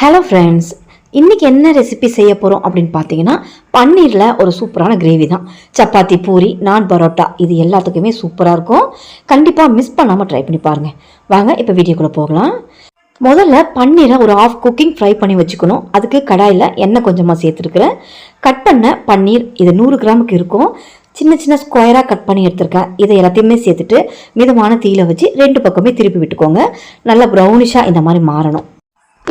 Hello friends இன்றைக்கி என்ன recipe செய்ய போகிறோம் அப்படின்னு பார்த்தீங்கன்னா பன்னீரில் ஒரு சூப்பரான கிரேவி தான். சப்பாத்தி பூரி நான் பரோட்டா இது எல்லாத்துக்குமே சூப்பராக இருக்கும். கண்டிப்பாக மிஸ் பண்ணாமல் ட்ரை பண்ணி பாருங்கள் வாங்க இப்போ வீடியோக்குள்ளே போகலாம். முதல்ல பன்னீரை ஒரு ஆஃப் குக்கிங் ஃப்ரை பண்ணி வச்சுக்கணும். அதுக்கு கடாயில் எண்ணெய் கொஞ்சமாக சேர்த்துருக்குறேன். கட் பண்ண பன்னீர் இது நூறு கிராமுக்கு இருக்கும். சின்ன சின்ன ஸ்கொயராக கட் பண்ணி எடுத்திருக்கேன். இதை எல்லாத்தையுமே சேர்த்துட்டு மிதமான தீயில வச்சு ரெண்டு பக்கமே திருப்பி விட்டுக்கோங்க. நல்லா ப்ரௌனிஷாக இந்த மாதிரி மாறணும்.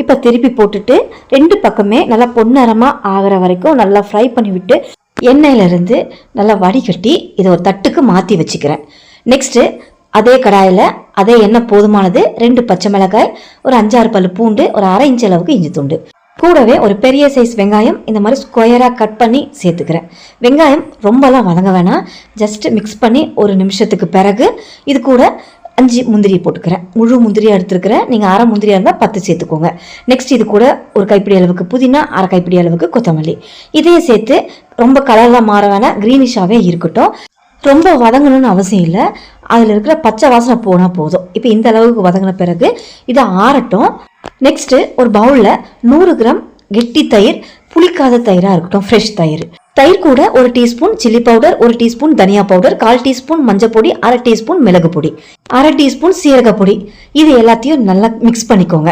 இப்போ திருப்பி போட்டுட்டு ரெண்டு பக்கமே நல்லா பொன்னரமாக ஆகிற வரைக்கும் நல்லா ஃப்ரை பண்ணிவிட்டு எண்ணெயிலேருந்து நல்லா வடிகட்டி இதை ஒரு தட்டுக்கு மாற்றி வச்சுக்கிறேன். நெக்ஸ்ட்டு அதே கடாயில் அதே எண்ணெய் போதுமானது ரெண்டு பச்சை மிளகாய் ஒரு அஞ்சாறு பல் பூண்டு ஒரு அரை இன்ச் அளவுக்கு இஞ்சி துண்டு. கூடவே ஒரு பெரிய சைஸ் வெங்காயம் இந்த மாதிரி ஸ்கொயராக கட் பண்ணி சேர்த்துக்கிறேன். வெங்காயம் ரொம்பலாம் வதங்க வேணாம். ஜஸ்ட் மிக்ஸ் பண்ணி ஒரு நிமிஷத்துக்கு பிறகு இது கூட அஞ்சு முந்திரி போட்டுக்கிறேன். முழு முந்திரியாக எடுத்துருக்கிறேன் நீங்கள் அரை முந்திரியாக இருந்தால் பத்து சேர்த்துக்கோங்க. நெக்ஸ்ட் இது கூட ஒரு கைப்பிடி அளவுக்கு புதினா அரை கைப்பிடி அளவுக்கு கொத்தமல்லி. இதையும் சேர்த்து ரொம்ப கலரில் மாற வேணாம் க்ரீனிஷாகவே இருக்கட்டும். ரொம்ப வதங்கணும்னு அவசியம் இல்லை. அதில் இருக்கிற பச்சை வாசனை போனால் போதும். இப்போ இந்த அளவுக்கு வதங்கின பிறகு இதை ஆறட்டும். நெக்ஸ்ட்டு ஒரு பவுலில் நூறு கிராம் கெட்டி தயிர் புளிக்காத தயிராக இருக்கட்டும் ஃப்ரெஷ் தயிர். தயிர் கூட ஒரு டீஸ்பூன் சில்லி பவுடர் ஒரு டீஸ்பூன் தனியா பவுடர் கால் டீஸ்பூன் மஞ்சள் பொடி அரை டீஸ்பூன் மிளகு பொடி அரை டீஸ்பூன் சீரக பொடி. இது எல்லாத்தையும் நல்லா மிக்ஸ் பண்ணிக்கோங்க.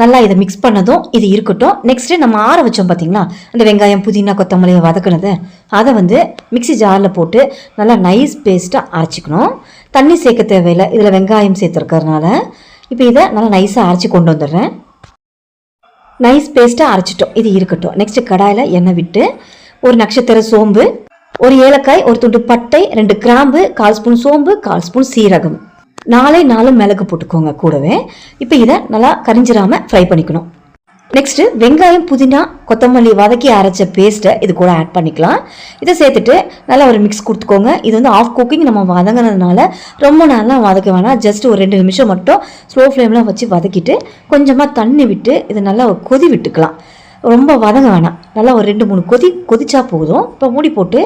நல்லா இதை மிக்ஸ் பண்ணதும் இது இருக்கட்டும். நெக்ஸ்ட் நம்ம ஆற வச்சோம் பார்த்தீங்களா அந்த வெங்காயம் புதினா கொத்தமல்லியை வதக்குனது. அதை வந்து மிக்சி ஜாரில் போட்டு நல்லா நைஸ் பேஸ்ட்டாக அரைச்சிக்கணும். தண்ணி சேர்க்க தேவையில்லை. இதில் வெங்காயம் சேர்த்துருக்கறனால இப்போ இதை நல்லா நைஸாக அரைச்சி கொண்டு வந்துடுறேன். நைஸ் பேஸ்ட்டாக அரைச்சிட்டோம். இது இருக்கட்டும். நெக்ஸ்ட்டு கடாயில் எண்ணெய் விட்டு ஒரு நட்சத்திர சோம்பு ஒரு ஏலக்காய் ஒரு துண்டு பட்டை ரெண்டு கிராம்பு கால் ஸ்பூன் சோம்பு கால் ஸ்பூன் சீரகம். நாலே நாலு மிளகு போட்டுக்கோங்க கூடவே. இப்போ இதை நல்லா கரிஞ்சிராம ஃப்ரை பண்ணிக்கணும். நெக்ஸ்ட்டு வெங்காயம் புதினா கொத்தமல்லி வதக்கி அரைச்ச பேஸ்ட்டை இது கூட ஆட் பண்ணிக்கலாம். இதை சேர்த்துட்டு நல்லா ஒரு மிக்ஸ் கொடுத்துக்கோங்க. இது வந்து ஆஃப் குக்கிங் நம்ம வதங்கினதுனால ரொம்ப நேரம்லாம் வதக்க வேணாம். ஜஸ்ட் ஒரு ரெண்டு நிமிஷம் மட்டும் ஸ்லோ ஃப்ளேம்லாம் வச்சு வதக்கிட்டு கொஞ்சமாக தண்ணி விட்டு இதை நல்லா கொதி விட்டுக்கலாம். ரொம்ப வதங்க வேணாம். நல்லா ஒரு ரெண்டு மூணு கொதி கொதிச்சா போதும். இப்போ மூடி போட்டு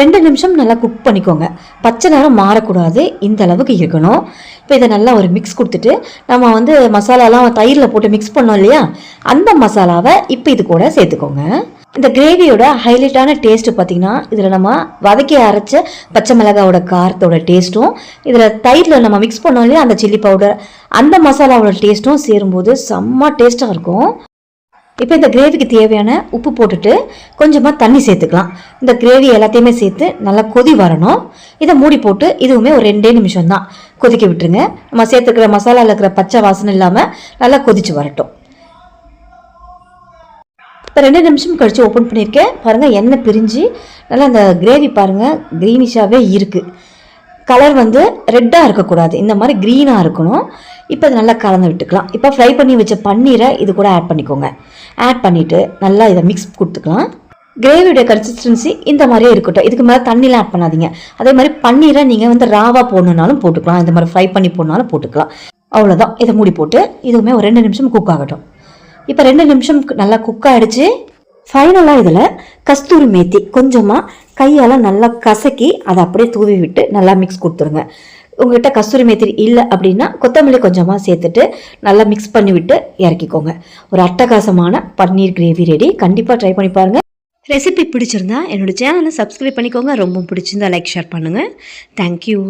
ரெண்டு நிமிஷம் நல்லா குக் பண்ணிக்கோங்க. பச்சை நேரம் மாறக்கூடாது. இந்த அளவுக்கு இருக்கணும். இப்போ இதை நல்லா ஒரு மிக்ஸ் கொடுத்துட்டு நம்ம வந்து மசாலாலாம் தயிரில் போட்டு மிக்ஸ் பண்ணோம் இல்லையா? அந்த மசாலாவை இப்போ இது கூட சேர்த்துக்கோங்க. இந்த கிரேவியோட ஹைலைட்டான டேஸ்ட் பார்த்தீங்கன்னா இதில் நம்ம வதக்கி அரைச்ச பச்சை மிளகாவோட காரத்தோட டேஸ்ட்டும் இதில் தயிரில் நம்ம மிக்ஸ் பண்ணோம் இல்லையா? அந்த சில்லி பவுடர் அந்த மசாலாவோட டேஸ்ட்டும் சேரும்போது செம்ம டேஸ்ட்டாக இருக்கும். இப்போ இந்த கிரேவிக்கு தேவையான உப்பு போட்டுட்டு கொஞ்சமாக தண்ணி சேர்த்துக்கலாம். இந்த கிரேவி எல்லாத்தையுமே சேர்த்து நல்லா கொதி வரணும். இதை மூடி போட்டு இதுவுமே ஒரு ரெண்டே நிமிஷம் தான் கொதிக்க விட்டுருங்க. நம்ம சேர்த்துக்கிற மசாலாவில் இருக்கிற பச்சை வாசனை இல்லாமல் நல்லா கொதிச்சு வரட்டும். இப்போ ரெண்டு நிமிஷம் கழித்து ஓப்பன் பண்ணியிருக்கேன். பாருங்கள் எண்ணெய் பிரிஞ்சு நல்லா அந்த கிரேவி பாருங்கள் க்ரீனிஷாகவே இருக்குது கலர் வந்து ரெட்டாக இருக்கக்கூடாது. இந்த மாதிரி க்ரீனாக இருக்கணும். இப்போ இது நல்லா கலந்து விட்டுக்கலாம். இப்போ ஃப்ரை பண்ணி வச்ச பன்னீரை இது கூட ஆட் பண்ணிக்கோங்க. ஆட் பண்ணிவிட்டு நல்லா இதை மிக்ஸ் கொடுத்துக்கலாம். கிரேவியோட கன்சிஸ்டன்சி இந்த மாதிரியே இருக்கட்டும். இதுக்கு மேலே தண்ணிலாம் ஆட் பண்ணாதீங்க. அதே மாதிரி பன்னீரை நீங்கள் வந்து ராவாக போடணுன்னாலும் போட்டுக்கலாம். இந்த மாதிரி ஃப்ரை பண்ணி போடனாலும் போட்டுக்கலாம். அவ்வளோதான் இதை மூடி போட்டு இதுவுமே ஒரு ரெண்டு நிமிஷம் குக் ஆகட்டும். இப்போ ரெண்டு நிமிஷம் நல்லா குக் ஆகிடுச்சு ஃபைனலாக இதில் கஸ்தூரி மேத்தி கொஞ்சமாக கையால் நல்லா கசக்கி அதை அப்படியே தூவி விட்டு நல்லா மிக்ஸ் கொடுத்துருங்க. உங்ககிட்ட கஸ்தூரி மேத்திரி இல்லை அப்படின்னா கொத்தமல்லி கொஞ்சமாக சேர்த்துட்டு நல்லா மிக்ஸ் பண்ணி விட்டு இறக்கிக்கோங்க. ஒரு அட்டகாசமான பன்னீர் கிரேவி ரெடி கண்டிப்பாக ட்ரை பண்ணி பாருங்கள் ரெசிபி பிடிச்சிருந்தா என்னோட சேனலை சப்ஸ்கிரைப் பண்ணிக்கோங்க. ரொம்ப பிடிச்சிருந்தா லைக் ஷேர் பண்ணுங்கள் தேங்க்யூ